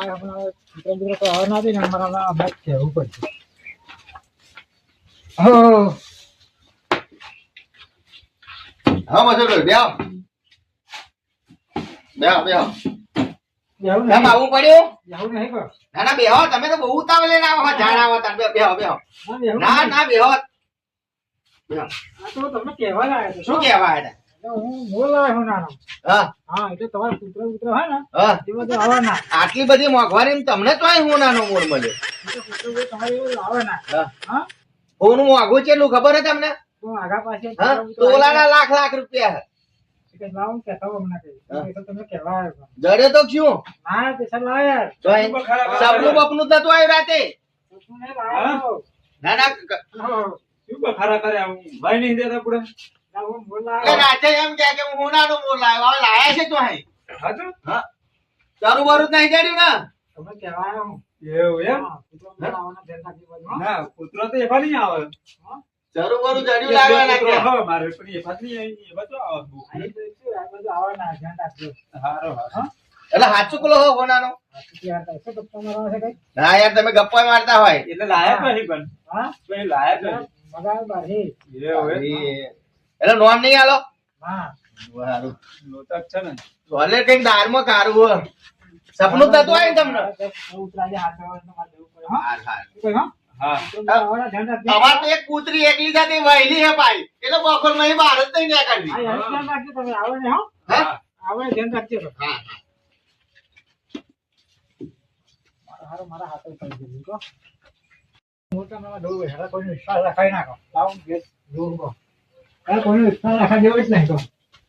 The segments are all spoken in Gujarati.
હમણાં ને અમારે હમણાં કહેવું પડશે હો હા આવવું પડ્યું એવું નહીં ના ના બેહો. તમે તો બહુ. ઉતાવળે ના આવો જાણ આવો બેહો. ના ના બેહો તો તમને કહેવા લાગ્યા શું કહેવા હતા એટલે એટલે આટલી બધી મોંઘવારી તમને તો હું નાનો મોર મળ્યો. ફોન કૂતરા છે મોંઘું કેટલું ખબર હે તમને? તોલાના લાખ લાખ રૂપિયા. જડે તો સપનું બપનું તો આવ્યું. રાતે. ના ના બખારા કરે ભાઈ નહીં દેતા પૂરા. ના, એટલે લાવ્યો. એમ કહે કે હું નાનો મોર લાવ્યો હવે લાયા છે તો અહીં હા. તારું બરું નહીં જડ્યું ને? તમને કહેવા એવું એમ? હા, કૂતરા બૂતરા આવવાના ધ્યાન રાખજો બધું, હા. ના કૂતરો તો એવા નહીં આવે. તારું બરું જડ્યું લાવ્યા ના કૂતરો મારે પણ એવા જ નહીં આવે, એવા આવે બહુ. આ એ તો શું, આ બધું આવવાના ધ્યાન રાખજો. હારો હારો. એટલે હાચું કલો હો કઈ? ના યાર તમે ગપ્પા મારતા હોય. એટલે લાયા તો નહીં પણ. હા? તો લાયા મગા બારી. એટલે નોમ નહીં આલો? લોટક છે ને. ભલે કંઈક દારમાં કાઢવું હોય. સપનું થતું હોય તમને. અમાર તો એક કૂતરી એકલી વહેલી હે ભાઈ. એટલે બપોરમાં બહાર જ નહીં નીકળવી. આવે ધ્યાન રાખજો હા. હારો મારા હાથે પડી ગયું, તમને એમાં હેરા કોઈ વિશ્વાસ રાખાય નાખો. લાવો ઘેર જોઉં કહો. હેરા કોઈનો વિશ્વાસ રાખવા જેવો જ નહીં કહો.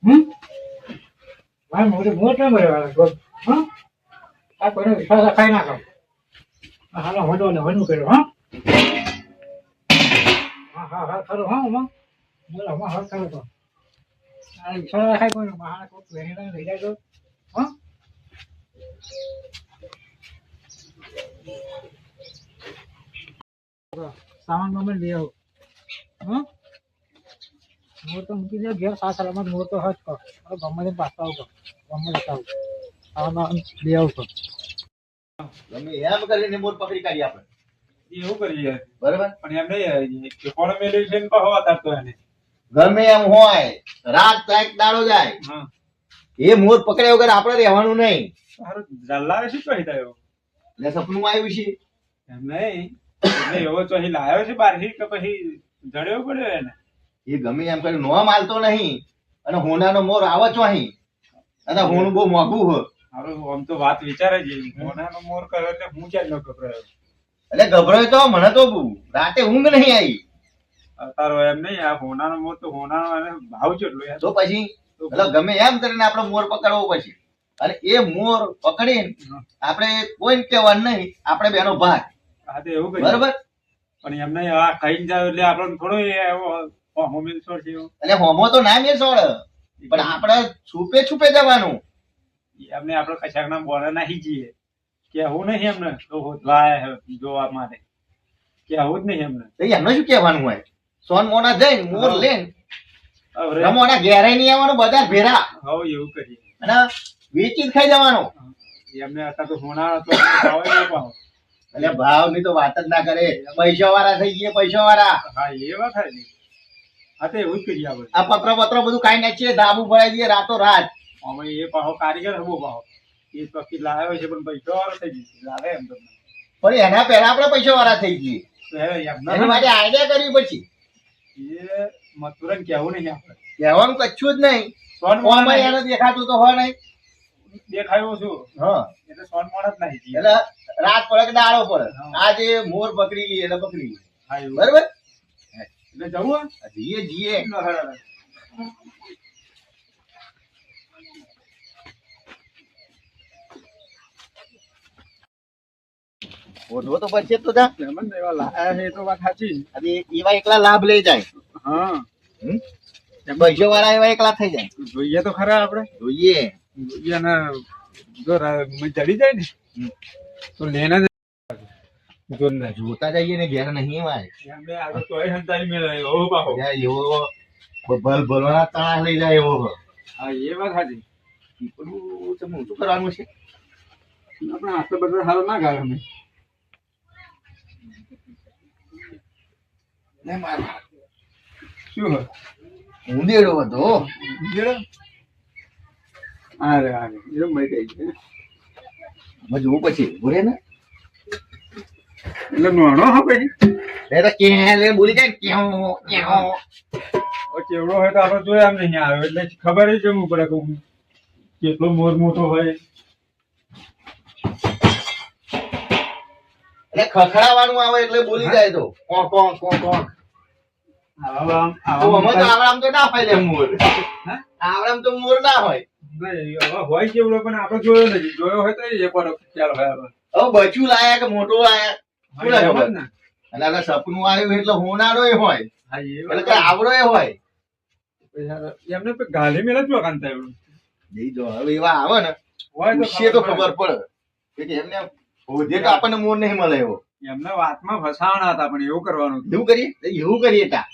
હમ? ભાઈ, મોટે મોટે મળે વાળા કહો. હમ? આ કોઈનો વિશ્વાસ રાખાય ના કહો. આ હાલો હડો ને વનું કર્યો, હા? હા, હા, હા, ખરું, હા, હમણાં. બોલો, હમણાં હા, ખરું તો. આ વિશ્વાસ રાખાય કોઈનો. મહારાજ કોઈક વેણીને લઈ જાય તો, હા? સામાન બામાન લઈ આવો હા મોર તો મૂકી દે ઘેર સા સલામત મોર તો હજ કર મારે ગમે તેમ પાછા આવું કર ગમે જતા આવું લઈ આવું કર ગમે એમ કરીને મોર પકડી કાઢી આપણે એવું કરીએ. બરાબર? પણ એમ નહીં મેળવી છે ને કહો અતાર તો એને. ગમે એમ હોય રાત એક દાડો જાય. હા. એ મોર પકડ્યા વગર આપણે રહેવાનું નહીં. સારું જલ્લાવે શું કહી થયો એટલે સપનું આવ્યું છે. એમ નહીં. એટલે એવો તો અહીં લાવ્યો છે બહારથી કે પછી જડ્યો પડ્યો એને? એ ગમે એમ કરી નો માલતો નહીં. અને હોનાનો મોર આવે છો અહીં અને હોનું બહુ મોઘું હોય આમ તો વાત વિચારે છે. હોનાનો મોર કરે એટલે હું ક્યાં ન ગભરાયો? એટલે ગભરાય તો મને તો રાતે ઊંઘ નહીં આવી. અતારો એમ નહીં આ હોનાનો મોર તો હોનાનો અને ભાવ યાર તો પછી? એટલે ગમે એમ કરીને આપણે મોર પકડવો પછી. અને એ મોર પકડીને આપણે કોઈ કહેવાનું નહીં. આપણે બેનો ભાગ. હા તો એવું બરોબર? પણ એમ નહીં આ ખાઈને જાવ એટલે આપણને થોડો એ છોડ છે એટલે હોમો તો ના મેં સોળ પણ આપણે છુપે છુપે જવાનું. એમને આપણે કશાકના બોલે નાખી જઈએ. કેવું નહીં એમને. લાયા જોવા માટે. કેવું જ નહીં એમને. એમને શું કહેવાનું હોય? સોન મોના જઈને મોર લેન. રમોના ઘેરે નહીં આવવાનું બધા ભેરા. હવ એવું કરીએ. અને વેચી જ ખાઈ જવાનું. એમને અત્યારે તો હોના તો ભાવ નહીં. એટલે ભાવની તો વાત જ ના કરે. પૈસા વાળા થઈ ગયા પૈસા વાળા હા એ વાત છે. હા તો એવું જ કરી આપણે. આ પત્ર પત્ર બધું કાઈ નાખીએ ધાબુ ભરાઈ દઈએ રાતો રાત. અમે એ પાહો કારીગર હબો પાહો. એ પક્ષી લાવ્યો છે પણ પૈસા વાળો થઈ જશે લાવે એમ તો. પણ એના પહેલા આપણે પૈસા વાળા થઈ જઈએ એમના માટે આઈડિયા કરવી પછી એ મથુરન કેવું નહીં આપણે. કહેવાનું કચ્છું જ નહીં. સોન એને દેખાતું તો હોય નહીં. દેખાયું છું. હા. એટલે સોન મોણા જ નહીં. એટલે રાત પડે કે દાડો પડે. આજે મોર પકડી ગઈ એટલે પકડી ગઈ બરોબર? એટલે જવું? જીએ જીએ. ઓઢવો તો પડશે તો જા. મહેમાન એવા લાયા છે તો વાત સાચી એવા એકલા લાભ લઈ જાય. હા. પૈસા વાળા એવા એકલા થઈ જાય. જોઈએ તો ખરા આપણે. જોઈએ. જોઈએ અને જો જડી જાય ને. તો લેને જ. જોતા જઈએ ને ઘેર નહીં વાય એવો. ભલ ભલવાના તાણા લઈ જાય એવો. હા એ વાત સાચી. પીપળું તમે ઊંચું કરવાનું છે. આપણે આટલો બધો સારો ના ગાય અમે. ને મારો શું ઉંદેડો હતો. જરા અરે અરે એ મરી ગઈ છે. જોવું પછી. બોલે ને. એટલે નાનો હા પછી? એ તો કે બોલી જાય કેહો હવે કેવડો હોય તો આપણે જોયા નહીં આવ્યો એટલે ખબર જ જમવું પડે કે કેટલો મોર મોટો હોય. એટલે ખખડાવાનું આવે એટલે બોલી જાય તો. કોણ તો અમે તો આવડામ તો ના હોય મોર? આવડામ તો મોર ના હોય. હોય કેવડો પણ આપણે જોયો નથી. જોયો હોય તો એ એક ખ્યાલ હોય બચ્યું લાયા કે મોટો લાયા. અને સપનું આવ્યું એટલે હોનારો હોય. હા, એટલે. કે આવડો હોય. એમને ગાલી મેલે જ વખાણ થાય જો હવે એવા આવે ને હોય તો ખબર પડે. કે એમને હોજે તો આપણને મોર નહીં મળે એવો. એમને વાતમાં ફસાવાના હતા પણ એવું કરવાનું. એવું કરીએ? એવું કરીએ તા.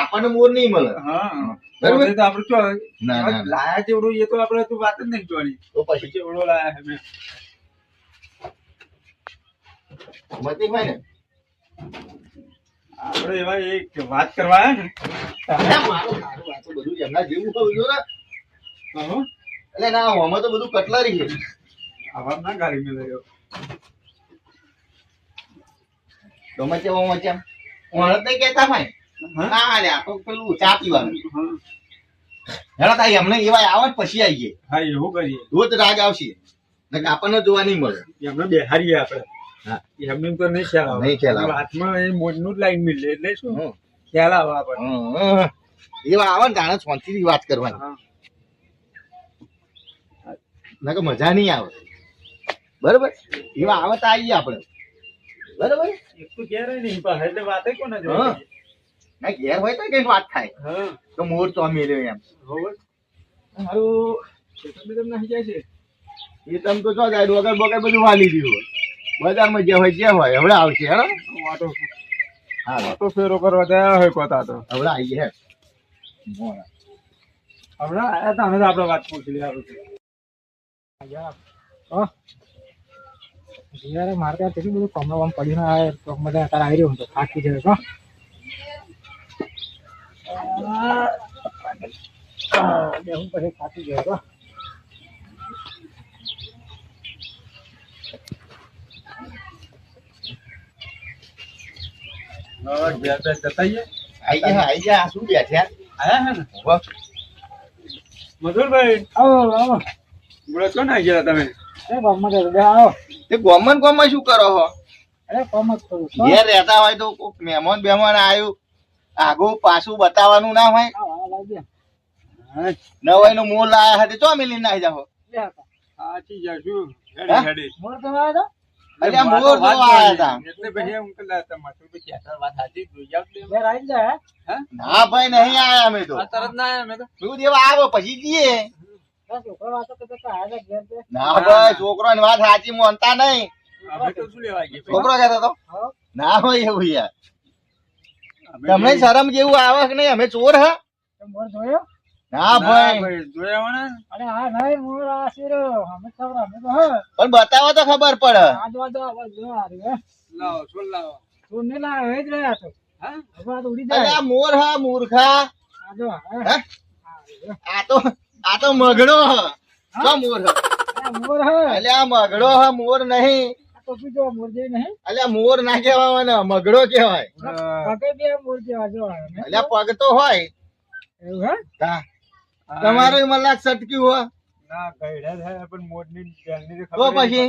આપણને મોર નહીં મળે. હા. બરોબર? તો ના. લાયા જેવડું એ તો આપણે તો વાત જ નહીં જોવાની. તો પછી? જેવડો લાયા છે મેં. મતી ને? આપણે એવા એક વાત કરવા ને. મારું મારું આ તો બધું એમના જેવું હોવું જોઈએ ને. એટલે ના આમાં તો બધું કટલરી છે. આવા ના ગાલી મેલે એવો. ગમે તે ઓમાં ચેમ નહીં કહેતા ભાઈ? ના લે તો પેલું ચા પીવાનું. હેડા તાઈ અમને એવા આવે પછી આવીએ. હા એવું કરીએ. રોજ રાગ આવશે. આપણને જોવા નહીં મળે. એમને બેહારીએ આપણે. હા. એમને તો નહીં ખ્યાલ આવે. નહીં ખ્યાલ આવે. વાતમાં એ મોજનું જ લાઈન મિલે એટલે શું. ખ્યાલ આવે આપણને. એવા આવે ને તાણે શાંતિથી વાત કરવાની. નકર મજા નહીં આવે. બરોબર? એવા આવે તો આવીએ આપણે. બરોબર? એક તો ઘેર નહીં પાસે એટલે વાતે કોને. જોઈ ના ઘેર હોય તો કંઈક વાત થાય. તો મોર તો મેલ્યો એમ. બરોબર મારું ખેતર બેતર નાખી જાય છે? એ તમ તો જો જાય ડોગર બોગર બધું વાલી દીધું બજારમાં જે હોય જે હોય હવે આવશે હેડો વાટો હા. વાટો ફેરો કરવા ગયા હોય કોતા તો. હવે આવી હે હવે આયા તા અમે તો આપણે વાત પૂછી લે આપણે. યાર મારે ત્યાં કેટલું બધું કમરો આમ પડ્યું ના તો બધા અત્યારે આવી રહ્યો હું તો થાકી જાય તો હું. પછી થાકી ગયો તો ઘેર જતા આઈ ગયા આઈ ગયા શું બેઠ્યા આયા હે ને? મધુરભાઈ. આવો આવો બોલો છો આઈ ગયા તમે? એ ગામમાં જતો આવો. તે ગોમન ગોમન શું કરો હો? અરે કોમ જ કરું ઘેર રહેતા હોય તો કોક મહેમાન બેમાન આવ્યું આગું પાછું બતાવવાનું ના હોય? ન આવો લાવી દે. હા. નવાઈ નું મોલ લાયા હતી તો મિલી નાખી જાઓ. સાચી જશું હેડી આવ્યો અલ્યા મોર વાત આયા હતા. એટલે પછી એમ કે લા તમારે પછી આ વાત સાચી જોઈ તો ના ભાઈ નહીં આયા અમે તો. તરત ના આયા મેં તો. મેં દેવા આવો પછી જઈએ. છોકરો વાતો તો આવ્યા ઘેર તે ના ભાઈ છોકરો ની વાત સાચી માનતા નહીં. તો છોકરો કહેતો તો ના હોય એવું યાર. અમે તમને શરમ જેવું આવે કે નહીં? અમે ચોર હા? મોર જોયો? ના ભાઈ. અરે હા ભાઈ મોર આ અમે ખબર અમે તો પણ બતાવો તો ખબર પડે. આ જો આ હે. લાવો શું લાવો? તું ને લાવે એ જ રહ્યા તો હા? હવે તો ઉડી જાય. અલ્યા મોર હા મૂર્ખા. આ જો હે. હે? આ તો આ તો મગડો હ. શું મોર હ? આ મોર હે. અલ્યા મગડો હ મોર નહીં. આ ટોપી જો મોર જેવી નહીં. અલ્યા મોર ના કહેવાય ને મગડો કહેવાય. પગે બે મોર જેવા જો અલ્યા પગ તો હોય. એવું હે? હા. તમારું મલાક સટક્યું હો. ના ગયડા થાય પણ મોરની જાનની તો પછી?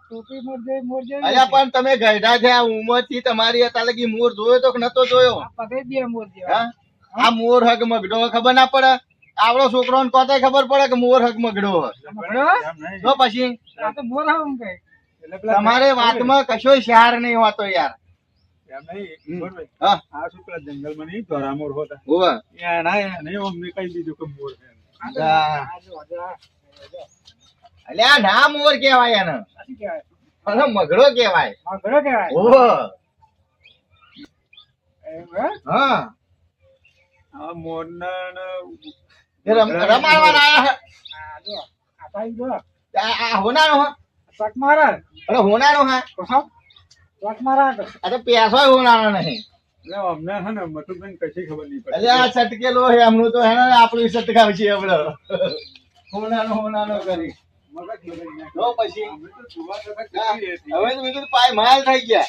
ટોપી મોર જેવી મોર જેવી અલ્યા પણ તમે ગયડા છે આ ઉંમરથી તમારી લગી મોર જોયો તો કે નતો જોયો? આ પગે બે મોર જેવા આ મોર હગ મગડો ખબર ના પડે? આવડો છોકરો ને કોતે ખબર પડે કે મોર હગ મગડો. તો પછી? આ તો મોર તમારે વાતમાં કશો શાર નહીં હોતો યાર. ના મોર કહેવાય એને. મગડો કેવાય મગડો. એવું હે? રમ- રમાડવાના આયા હોનારો હ? મારે. હોનારો હા. મારે પેસો નહીં. અમને હે ને મથુરભાઈને કશી ખબર નહીં. એટલે આ સટકેલો હે એમનું તો હે ને આપણું સટકાવ છે આપણે હોનાનો હોનાનો કરી. મગજ પછી. હવે તો મેં કીધું પાય માલ થઈ ગયા.